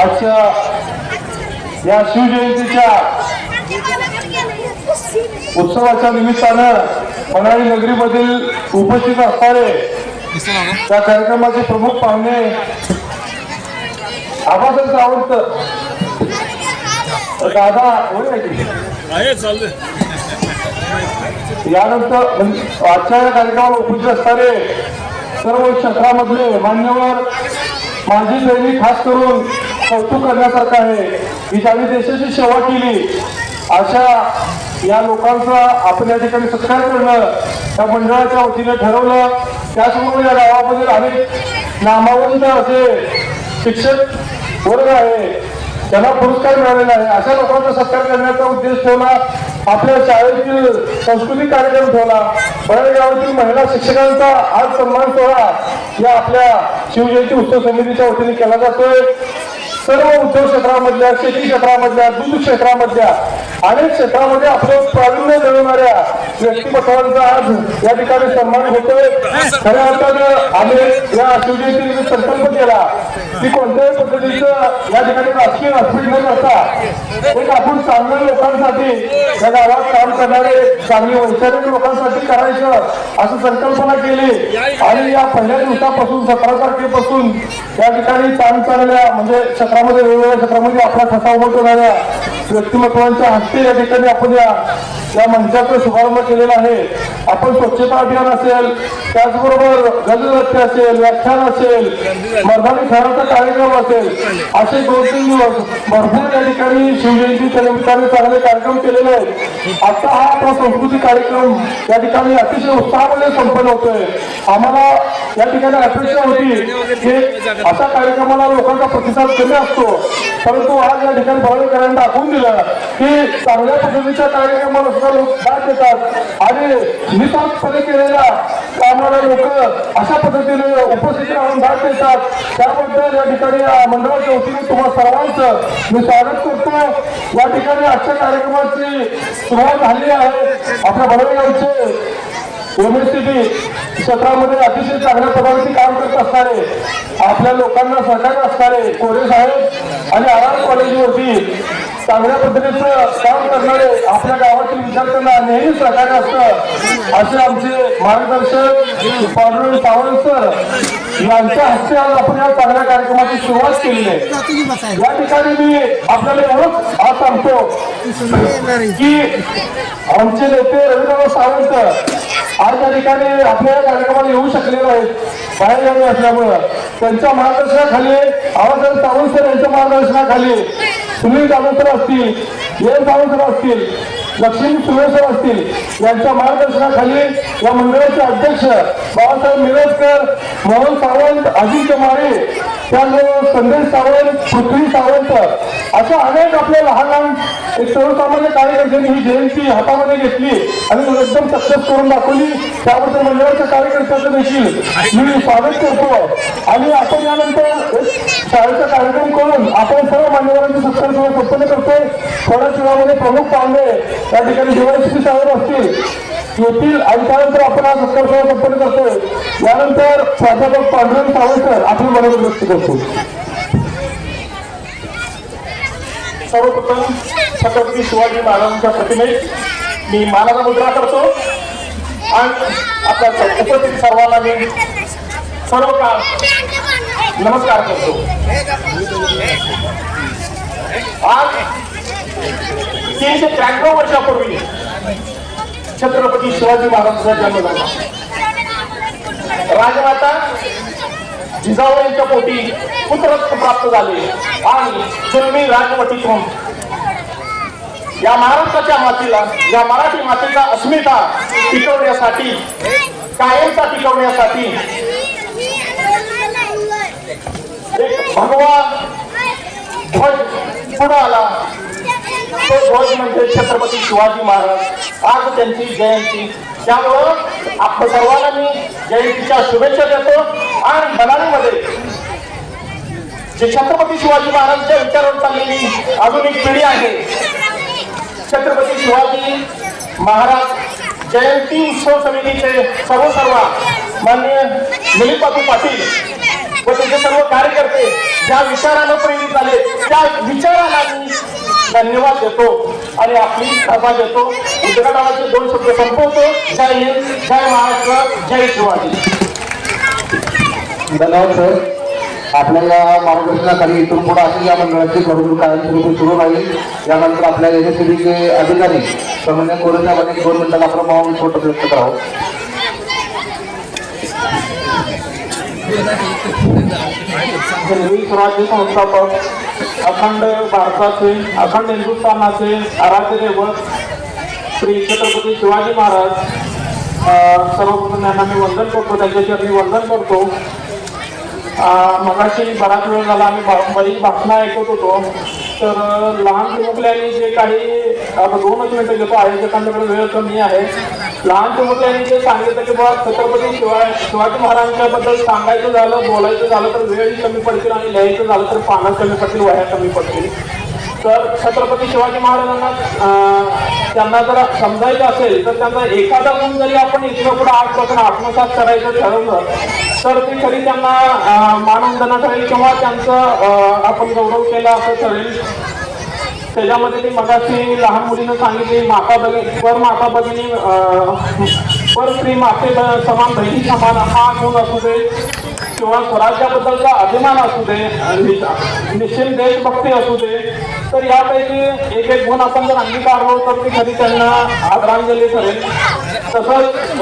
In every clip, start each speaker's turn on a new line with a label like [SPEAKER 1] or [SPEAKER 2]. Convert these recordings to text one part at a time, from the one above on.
[SPEAKER 1] आजच्या या शिवजयंतीच्या उत्सवाच्या निमित्तानं मनाळी नगरीमधील उपस्थित असणारे त्या कार्यक्रमाचे प्रमुख पाहुणे आबासाहेब सावंत. दादा यानंतर आजच्या या कार्यक्रमाला उपस्थित असणारे सर्व क्षेत्रामधले मान्यवर माजी सैनिक खास करून कौतुक करण्यासारखं आहे. की ज्यांनी देशाची सेवा केली. अशा या लोकांचा आपण या ठिकाणी सत्कार करणं त्या मंडळाच्या वतीने ठरवलं. त्याचबरोबर या गावामध्ये अनेक नामावंत असे शिक्षक वर्ग आहे. त्यांना पुरस्कार मिळालेला आहे. अशा लोकांचा सत्कार करण्याचा उद्देश ठेवला. आपल्या शाळेतील सांस्कृतिक कार्यक्रम ठेवला. बऱ्याच गावातील महिला शिक्षकांचा आज सन्मान सोहळा या आपल्या शिवजयंती उत्सव समितीच्या वतीने केला जातोय. सर्व उद्योग क्षेत्रामधल्या शेती क्षेत्रामधल्या दूध क्षेत्रामधल्या अनेक क्षेत्रामध्ये आपलं प्रावीण्य मिळवणाऱ्या व्यक्तिमत्वांचा आज या ठिकाणी सन्मान होतोय. खऱ्या अर्थानं आम्ही या शिवजयंती संकल्प केला की कोणत्याही पद्धतीचं या ठिकाणी राजकीय व्यासपीठ न करता एक आपण चांगल्या लोकांसाठी या गावात काम करणारे चांगली वैचारिक लोकांसाठी करायचं असं संकल्पना केली. आणि या पहिल्या दिवसापासून सतरा तारखेपासून या ठिकाणी चांग चांगल्या म्हणजे क्षेत्रामध्ये वेगवेगळ्या क्षेत्रामध्ये आपला ठसा उमटवणाऱ्या व्यक्तिमत्वांच्या हस्ते या ठिकाणी आपण या या मंचाचा शुभारंभ केलेला आहे. आपण स्वच्छता अभियान असेल त्याचबरोबर गजनृत्य असेल व्याख्यान असेल मर्धानी खेळाचा कार्यक्रम असेल असे दोन तीन दिवस भरपूर या ठिकाणी शिवजयंतीच्या निमित्ताने चांगले कार्यक्रम केलेले आहेत. आता हा आपला सांस्कृतिक कार्यक्रम या ठिकाणी अतिशय उत्साहामध्ये संपन्न होतोय. आम्हाला या ठिकाणी अपेक्षा होती की अशा कार्यक्रमाला लोकांचा प्रतिसाद कमी असतो. परंतु आज या ठिकाणी बळीकरांनी दाखवून दिलं की चांगल्या पद्धतीच्या कार्यक्रमाला सुद्धा लोक साथ देतात आणि निस्वार्थपणे केलेल्या राहणारे लोक अशा पद्धतीने उपस्थित राहून भाग देतात त्याबद्दल या ठिकाणी मंडळाच्या वतीने तुम्हा सर्वांचं मी स्वागत करतो. या ठिकाणी आजच्या कार्यक्रमाची सुरुवात झाली आहे. आपल्या बडवेगावचे एमएससीबी क्षेत्रामध्ये अतिशय चांगल्या प्रकारे काम करत असणारे आपल्या लोकांना सहकार्य असणारे कोरे साहेब आणि आराम कॉलेजवरती चांगल्या पद्धतीचं काम करणारे आपल्या गावातील विद्यार्थ्यांना नेहमीच सहकार्य असतं. असे आमचे मार्गदर्शक पांडुरंग सावंत सर यांच्या हस्ते आज आपण या चांगल्या कार्यक्रमाची सुरुवात केली आहे. या ठिकाणी मी आपल्याला एवढंच आज सांगतो की आमचे नेते रवींद्र सावंत आज या ठिकाणी आपल्या या कार्यक्रमाला येऊ शकले आहेत. बाहेर गावी असल्यामुळं. त्यांच्या मार्गदर्शनाखाली आवाज सावंत सर यांच्या मार्गदर्शनाखाली सुनील जाधव असतील एम सावंत असतील लक्ष्मी सुरेसर असतील यांच्या मार्गदर्शनाखाली या मंडळाचे अध्यक्ष बाबासाहेब मिरजकर मोहन सावंत अजित मारे त्याचबरोबर संदेश सावंत पृथ्वी सावंत अशा अनेक आपल्या लहान लहान एक सर्वसामान्य कार्यकर्त्यांनी ही जयंती हातामध्ये घेतली आणि एकदम सक्सेस करून दाखवली. त्याबद्दल म्हणजे मंडळाच्या कार्यकर्त्यांचं देखील मी स्वागत करतो. आणि आपण यानंतर एक शाळेचा कार्यक्रम करून आपण सर्व मान्यवरांची सत्कार सोहळा संपन्न करतोय. थोड्याच वेळामध्ये प्रमुख पाहुणे या ठिकाणी दिवाळी साहेब असतील. येथील आणि त्यानंतर आपण आज सत्कार संपन्न करतोय. यानंतर प्राध्यापक पांडुरंग सावळकर आपली मनोगत व्यक्त करतो.
[SPEAKER 2] सर्वप्रथम छत्रपती शिवाजी महाराजांच्या प्रतिमेत मी मानाचा मुद्रा करतो. आणि आपल्या उपस्थित सर्वांना मी सर्व का नमस्कार करतो. आज तीनशे त्र्याण्णव वर्षापूर्वी छत्रपती शिवाजी महाराजांचा जन्म झाला. राजमाता जिजाऊ यांच्या पोटी पुत्रत्व प्राप्त झाले आणि जन्मी राजवटीतून या महाराष्ट्राच्या मातीला या मराठी मातीचा अस्मिता टिकवण्यासाठी कायमचा टिकवण्यासाठी एक भगवा ध्वज पुढे आला. तो ध्वज म्हणजे छत्रपती शिवाजी महाराज. आज त्यांची जयंती. त्यामुळं आपण सर्वांना मी जयंतीच्या शुभेच्छा देतो. आणि बनालीमध्ये जे छत्रपती शिवाजी महाराजांच्या विचारावर चाललेली अजून एक पिढी आहे छत्रपती शिवाजी महाराज जयंती उत्सव समितीचे सर्व सर्व माननीय मिलिंद पाटील व त्याचे सर्व कार्यकर्ते ज्या विचारानं प्रेरित झाले त्या विचाराला मी धन्यवाद देतो. आणि आपली सभा देतो. उद्घाटनाचे दोन शब्द संपवतो. जय हिंद जय महाराष्ट्र जय शिवाजी.
[SPEAKER 1] धन्यवाद सर. आपल्या या मार्गदर्शनाखाली इथून पुढे असेल या मंडळाची प्रवृत्ती कायमस्वरूपी सुरू राहील. यानंतर आपल्या एनएससीबीचे अधिकारी समन्वय कोरोना अनेक दोन मिनिटाला आपलं मौन छोटं व्यक्त करावं.
[SPEAKER 2] स्वराज्य संस्थापक अखंड भारताचे अखंड हिंदुस्थानाचे आराध्य दैवत श्री छत्रपती शिवाजी महाराज सर्वप्रथम यांना मी वंदन करतो त्यांच्याशी चरणी वंदन करतो मगाशी बराच वेळ झाला आम्ही बरीच भाषणं ऐकत होतो तर लहान चिमुकल्यांनी जे काही आता दोनच मिनिटं घेतो आयोजकांच्याकडे वेळ कमी आहे. लहान चिमुकल्यांनी जे सांगितलं की बाबा छत्रपती शिवाय शिवाजी महाराजांच्याबद्दल सांगायचं झालं बोलायचं झालं तर वेळही कमी पडतील आणि लिहायचं झालं तर पानं कमी पडतील वह्या कमी पडतील. तर छत्रपती शिवाजी महाराजांना त्यांना जर समजायचं असेल तर त्यांचा एखादा गुण जरी आपण इथनं पुढे आजपासून आत्मसात करायचं ठरवलं तर ते खरी त्यांना मानवंदना ठरेल किंवा त्यांचं आपण गौरव केला असं ठरेल. त्याच्यामध्ये ती मगाशी लहान मुलीनं सांगितली माता भगिनी पर माता भगिनी पर स्त्री माते समान बहिणी समान हा गुण असू दे किंवा स्वराज्याबद्दलचा अभिमान असू दे नि- निश्चित देशभक्ती असू दे तर यापैकी एक एक गुण आपण जर अंगीकारलो तर ती खरी त्यांना आदरांजली ठरेल. तसंच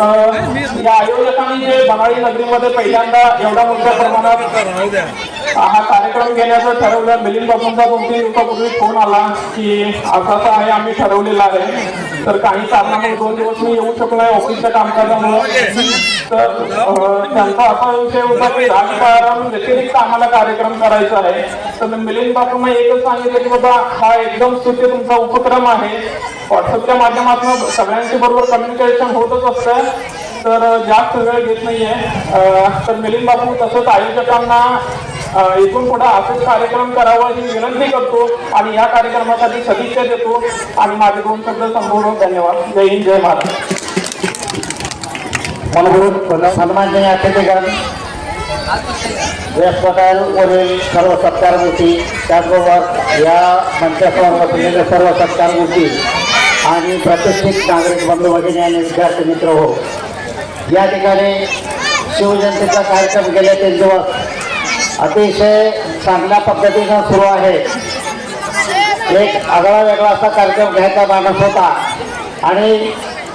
[SPEAKER 2] या आयोजकांनी जे बंगाळी नगरीमध्ये पहिल्यांदा एवढ्या मोठ्या प्रमाणात हा कार्यक्रम घेण्याचं ठरवलं. मिलिंद बाबूंचा दोन तीन दिवसापूर्वी फोन आला की असं आहे आम्ही ठरवलेलं आहे. तर काही कारणामुळे दोन दिवस मी येऊ शकलो आहे ऑफिसच्या कामकाजामुळे. तर त्यांचा असा विषय होता की राजकारण व्यतिरिक्त आम्हाला कार्यक्रम करायचा आहे. तर मिलिंद बाबूंना एकच सांगितलं की बाबा हा एकदम स्तुत्य तुमचा उपक्रम आहे. व्हॉट्सअपच्या माध्यमातून सगळ्यांच्या बरोबर कम्युनिकेशन होतच असतं. तर जास्त वेळ घेत नाहीये. तर मिलिंद बाबू तसंच आयोजकांना इथून पुढे असेच कार्यक्रम करावा ही विनंती करतो आणि या कार्यक्रमासाठी सदिच्छा देतो. आणि माझे दोन शब्द संपूर्ण धन्यवाद. जय हिंद जय महाराष्ट्र
[SPEAKER 1] मनपूर्वक
[SPEAKER 3] सन्माननीय अतिथीगण व्यासपीठावरील सर्व सत्कारमूर्ती त्याचबरोबर या मंचासमोर बसलेले सर्व सत्कार सत्कारमूर्ती आणि प्रतिष्ठित नागरिक बंधू भगिनी आणि विद्यार्थी मित्र हो. या ठिकाणी शिवजयंतीचा कार्यक्रम गेले तीन दिवस अतिशय चांगल्या पद्धतीनं सुरू आहे. एक आगळा वेगळा असा कार्यक्रम घ्यायचा माणूस होता. आणि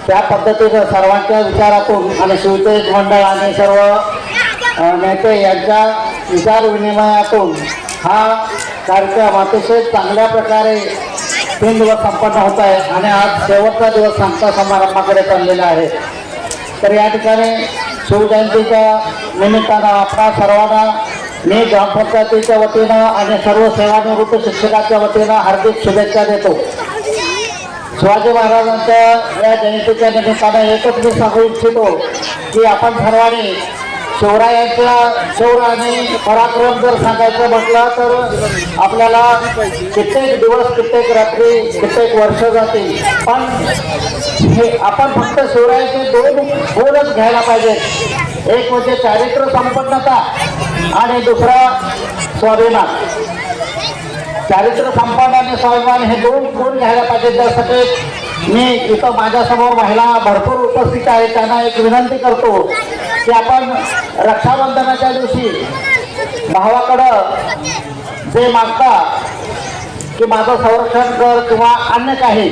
[SPEAKER 3] त्या पद्धतीनं सर्वांच्या विचारातून आणि शिवतेज मंडळ आणि सर्व नेते यांच्या विचार विनिमयातून हा कार्यक्रम अतिशय चांगल्या प्रकारे तीन दिवस संपन्न होत आहे आणि आज शेवटचा दिवस सांगता समारंभाकडे चाललेला आहे. तर या ठिकाणी शिवजयंतीच्या निमित्तानं आपणा सर्वांना मी ग्रामपंचायतीच्या वतीनं आणि सर्व सेवानिवृत्त शिक्षकाच्या वतीनं हार्दिक शुभेच्छा देतो. शिवाजी महाराजांच्या या जयंतीच्या निमित्तानं एकच मी सांगू इच्छितो की आपण सर्वांनी शिवरायांच्या शौर आणि पराक्रम जर सांगायचं म्हटलं तर आपल्याला कित्येक दिवस कित्येक रात्री कित्येक वर्ष जातील. पण हे आपण फक्त शिवरायांचे दोन गुणच घ्यायला पाहिजे. एक म्हणजे चारित्र्य संपन्नता आणि दुसरा स्वाभिमान. चारित्र्य संपादन आणि स्वाभिमान हे दोन गुण घ्यायला पाहिजे. त्यासाठी मी इथं माझ्यासमोर महिला भरपूर उपस्थित आहे. त्यांना एक विनंती करतो की आपण रक्षाबंधनाच्या दिवशी भावाकडं जे मागता की माझं संरक्षण कर किंवा अन्य काही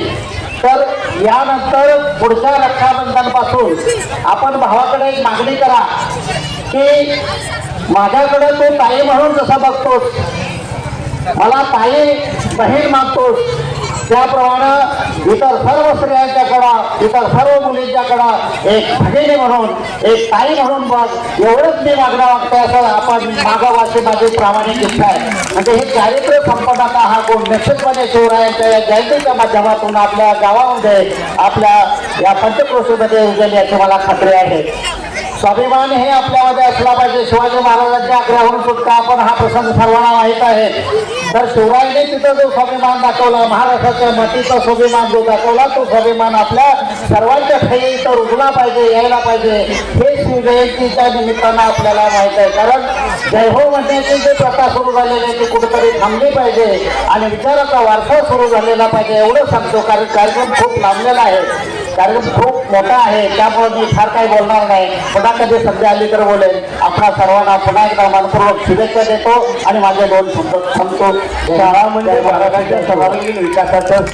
[SPEAKER 3] तर यानंतर पुढच्या रक्षाबंधनपासून आपण भावाकडे एक मागणी करा की माझ्याकडे तू ताई म्हणून जसा बघतोस मला ताई बहीण मागतोस त्याप्रमाणे इतर सर्व स्त्रियांच्याकडं इतर सर्व मुलींच्याकडं एक भगिनी म्हणून एक ताई म्हणून बघ एवढंच मी मागणं मागते असं आपण मागावाची माझी प्रामाणिक इच्छा आहे. म्हणजे हे चारित्र्य संपन्नता हा गुण निश्चितपणे शिवरायांच्या या जयंतीच्या माध्यमातून आपल्या गावामध्ये आपल्या या पंचक्रोशीमध्ये उजळली याची मला खात्री आहे. स्वाभिमान हे आपल्यामध्ये असला पाहिजे. शिवाजी महाराजांच्या आग्रहावरून सुद्धा आपण हा प्रसंग सर्वांना माहीत आहे. तर शिवरायांनी तिथं जो स्वाभिमान दाखवला महाराष्ट्राच्या मातीचा स्वाभिमान जो दाखवला तो स्वाभिमान आपल्या सर्वांच्या ठाई इथं रुजला पाहिजे यायला पाहिजे. हे शिवजयंतीच्या निमित्तानं आपल्याला माहीत आहे. कारण जय हो म्हणण्याची जी प्रथा सुरू झालेली आहे ती कुठेतरी थांबली पाहिजे. आणि विचाराचा वारसा सुरू झालेला पाहिजे. एवढं सांगतो कारण कार्यक्रम खूप लांबलेला आहे. कारण खूप मोठा आहे त्यामुळे मी फार काही बोलणार नाही. पुन्हा कधी संधी आली तर बोलेल आपणा सर्वांना पुन्हा एकदा मनपूर्वक शुभेच्छा देतो आणि माझे दोन संपतो
[SPEAKER 1] शाळा म्हणजे महाराष्ट्राच्या सर्वांगीण विकासाचं